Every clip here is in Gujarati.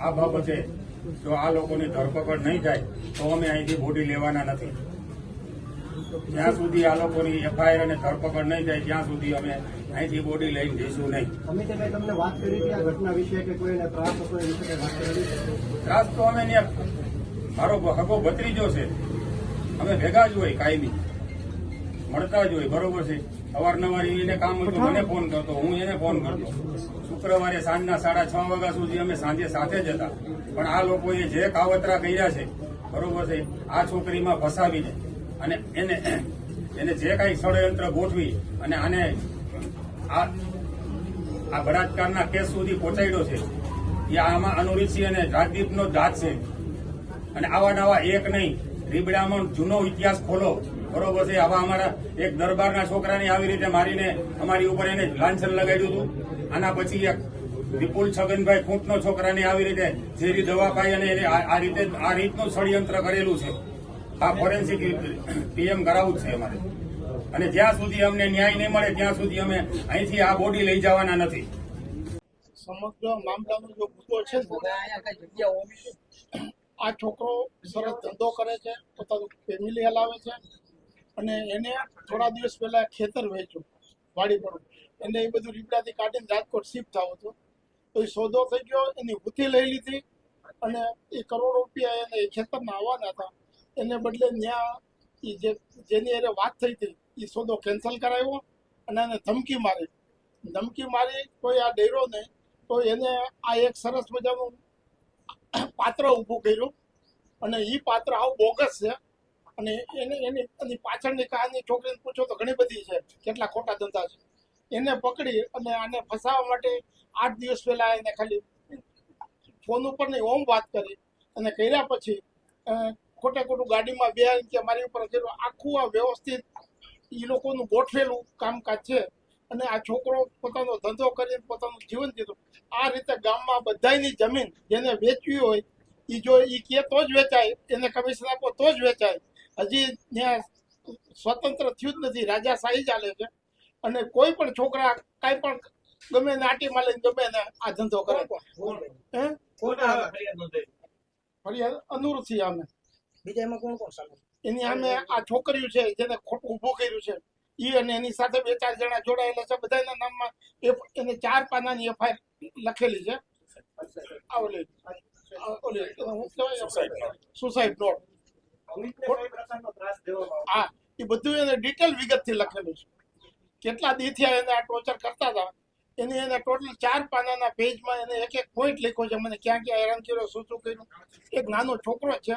આ બાબતે જો આ લોકોની ધરપકડ નહીં થાય તો અમે અહીંથી બોડી લેવાના નથી. જ્યાં સુધી આ લોકોની એફઆઈઆર અને ધરપકડ નહીં થાય ત્યાં સુધી અમે અહીંથી બોડી લઈને જઈશું નહીં. અમિતભાઈ તમને વાત કરી હતી આ ઘટના વિશે કે કોઈને ત્રાસ હતો એ વિશે વાત કરેલી ત્રાસ તો અમે મારો હકો ભત્રીજો છે. અમે ભેગા જ હોય કાયમી. મળતા જ હોય બરોબર છે. અવારનવાર એને કામ હતું, મને ફોન કરતો, હું એને ફોન કરતો. શુક્રવારે સાંજના સાડા છ વાગ્યા સુધી અમે સાંજે સાથે જ હતા. પણ આ લોકોએ જે કાવતરા કર્યા છે, બરોબર છે, આ છોકરીમાં ફસાવીને અને એને એને જે કાંઈ ષડયંત્ર ગોઠવી અને આને આ આ બળાત્કારના કેસ સુધી પહોંચાડ્યો છે, એ આમાં અનુરીસિંહ અને રાજદીપનો જ છે. અને આવા નવા એક નહીં રીબડામાં જૂનો ઇતિહાસ ખોલો. બરોબર છે. આવા અમારા એક દરબારના છોકરાને આવી રીતે મારીને અમારી ઉપર એને લાંછન લગાડ્યું હતું. આના પછી એક વિપુલ છગનભાઈ ખૂંટનો છોકરાને આવી રીતે ઝેરી દવા પાઈ અને એને આ રીતે આ રીતનું ષડયંત્ર કરેલું છે. આ ફોરેન્સિક પીએમ કરાવવું છે અમારે. અને જ્યાં સુધી અમને ન્યાય નહીં મળે, ત્યાં સુધી અમે અહીંથી આ બોડી લઈ જવાના નથી. સમગ્ર મામલાનો જો મુદ્દો છે આ છોકરો સરસ ધંધો કરે છે, પોતાનું ફેમિલી હલાવે છે અને એને થોડા દિવસ પહેલા ખેતર વેચ્યું, વાડી પર. એને એ બધું રીપડાથી કાઢીને રાજકોટ શિફ્ટ થયો હતો. તો એ સોદો થઈ ગયો, એની ઉથી લઈ લીધી અને એ કરોડો રૂપિયા એને એ ખેતરમાં આવવાના હતા. એને બદલે ત્યાં એ જે, જેની એને વાત થઈ હતી એ સોદો કેન્સલ કરાવ્યો અને એને ધમકી મારી. ધમકી મારી કોઈ આ ડેરો નહીં, તો એને આ એક સરસ મજાનું પાત્ર ઊભું કર્યું. અને એ પાત્ર આવું બોગસ છે. અને એને એની એની પાછળની કહાની છોકરીને પૂછો તો ઘણી બધી છે, કેટલા ખોટા ધંધા છે. એને પકડી અને આને ફસાવવા માટે આઠ દિવસ પહેલા એને ખાલી ફોન ઉપર નહીં, ઓમ વાત કરી અને કર્યા પછી ખોટે ખોટું ગાડીમાં બે કે મારી ઉપર કર્યું. આખું આ વ્યવસ્થિત એ લોકોનું ગોઠવેલું કામકાજ છે. અને આ છોકરો પોતાનો ધંધો કરીને પોતાનું જીવન દીધું આ રીતે ગામમાં બધાની જમીન જેને વેચવી હોય એ જો એ કે તો જ વેચાય, એને કમિશન આપો તો જ વેચાય. હજી ત્યાં સ્વતંત્ર થયું જ નથી. રાજાશાહી ચાલે છે. અને કોઈ પણ છોકરા કાંઈ પણ ગમે નાટી માં લઈને ગમે ને આ ધંધો કરે હે? ફરિયાદ અનુરૂથી અમે બીજા એમાં કોણ કોણ સામે એની સામે આ છોકરીઓ છે જેને ખોટું ઊભું કર્યું છે. ઈ અને એની સાથે બે ચાર જણા જોડાયેલા છે. બધાના નામમાં એ- એને ચાર પાનાની એફઆઈઆર લખેલી છે. ઓલી ઓલી સુસાઇડ નોટ. હા એ બધું એને ડિટેલ વિગતથી લખેલું છે. કેટલા દીથી એને આ ટોર્ચર કરતા હતા? એની એને ટોટલ ચાર પાનાના પેજમાં એને એક એક પોઈન્ટ લખ્યો છે. મને ક્યાં ક્યાં હેરાન કર્યો શું શું કર્યું? એક નાનો છોકરો છે.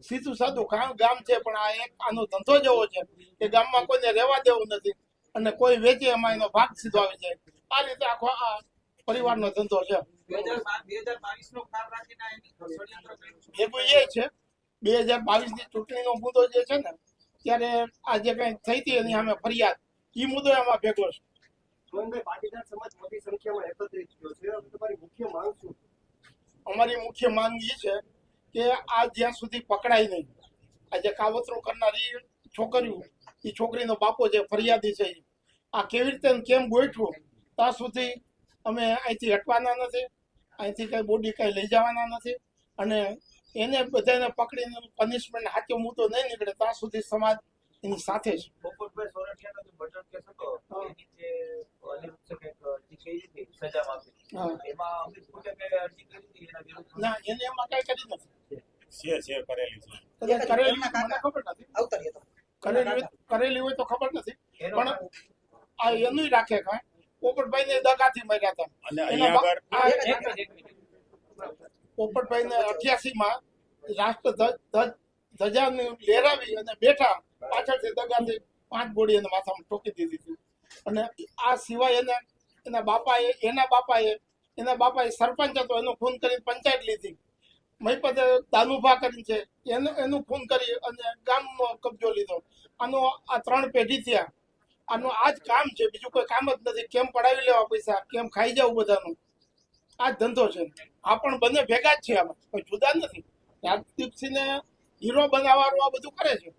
સીધું સાધું ગામ ગામ છે પણ આ એક આનો ધંધો જેવો છે કે ગામમાં કોઈને રહેવા દેવું નથી અને કોઈ વેચે એમાં એનો ભાગ સીધો આવી જાય. આ રીતે આખો આ પરિવારનો ધંધો છે. ભેગું એ છે? બે હજાર બાવીસની ચૂંટણીનો મુદ્દો જે છે ને ત્યારે આ જે કઈ થઈ હતી એની સામે ફરિયાદ એ મુદ્દો એમાં ભેગો છે? અમારી મુખ્ય માંગ એ છે કે આ જ્યાં સુધી પકડાય નહીં આ જે કાવતરું કરનારી છોકરીઓ એ છોકરીનો બાપો જે ફરિયાદી છે આ કેવી રીતે કેમ ગોઠવું ત્યાં સુધી અમે અહીંથી હટવાના નથી અહીંથી કઈ બોડી કઈ લઈ જવાના નથી અને એને બધાને પકડીને પનિશમેન્ટ સાચો મુદ્દો નહીં નીકળે ત્યાં સુધી સમાજ એની સાથે સોરઠિયાનો જે મર્ડર કેસ હતો એની જે અનિરુદ્ધ કંઈક અરજી કરી હતી સજા માંગી એમાં અમિત કુટે કઈ અરજી કરી હતી એના વિરુદ્ધ? ના એને એમાં કઈ કરી નથી. છે. છે કરેલી છે. કરેલી મને ખબર નથી. આવતારીએ તો કરેલી હોય- કરેલી હોય તો ખબર નથી. એનો પણ આ એનું રાખે કાંઈ. પોપટભાઈ ને દગાથી મર્યા હતા. અને અહીંયા આગળ આ એક મિનિટ, એક મિનિટ. પોપટભાઈ ને અઠ્યાસી માં રાષ્ટ્ર ધજાને લહેરાવી અને બેઠા પાછળથી દગાથી પાંચ ગોળી એને માથામાં ઠોકી દીધી હતી અને આ સિવાય એને એના બાપાએ એના બાપાએ એના બાપાએ સરપંચ હતો એનું ખૂન કરીને પંચાયત લીધી. મહીપતે દાનુભા કરીને છે. એનું એનું ખૂન કરી અને ગામનો કબજો લીધો. આનો આ ત્રણ પેઢી થયા. આનું આ જ કામ છે. બીજું કોઈ કામ જ નથી. કેમ પડાવી લેવા પૈસા? કેમ ખાઈ જવું બધાનું? આ ધંધો છે. આ પણ બંને ભેગા જ છે આમાં. કોઈ જુદા નથી. રાજદીપસિંહને હીરો બનાવવાનું આ બધું કરે છે.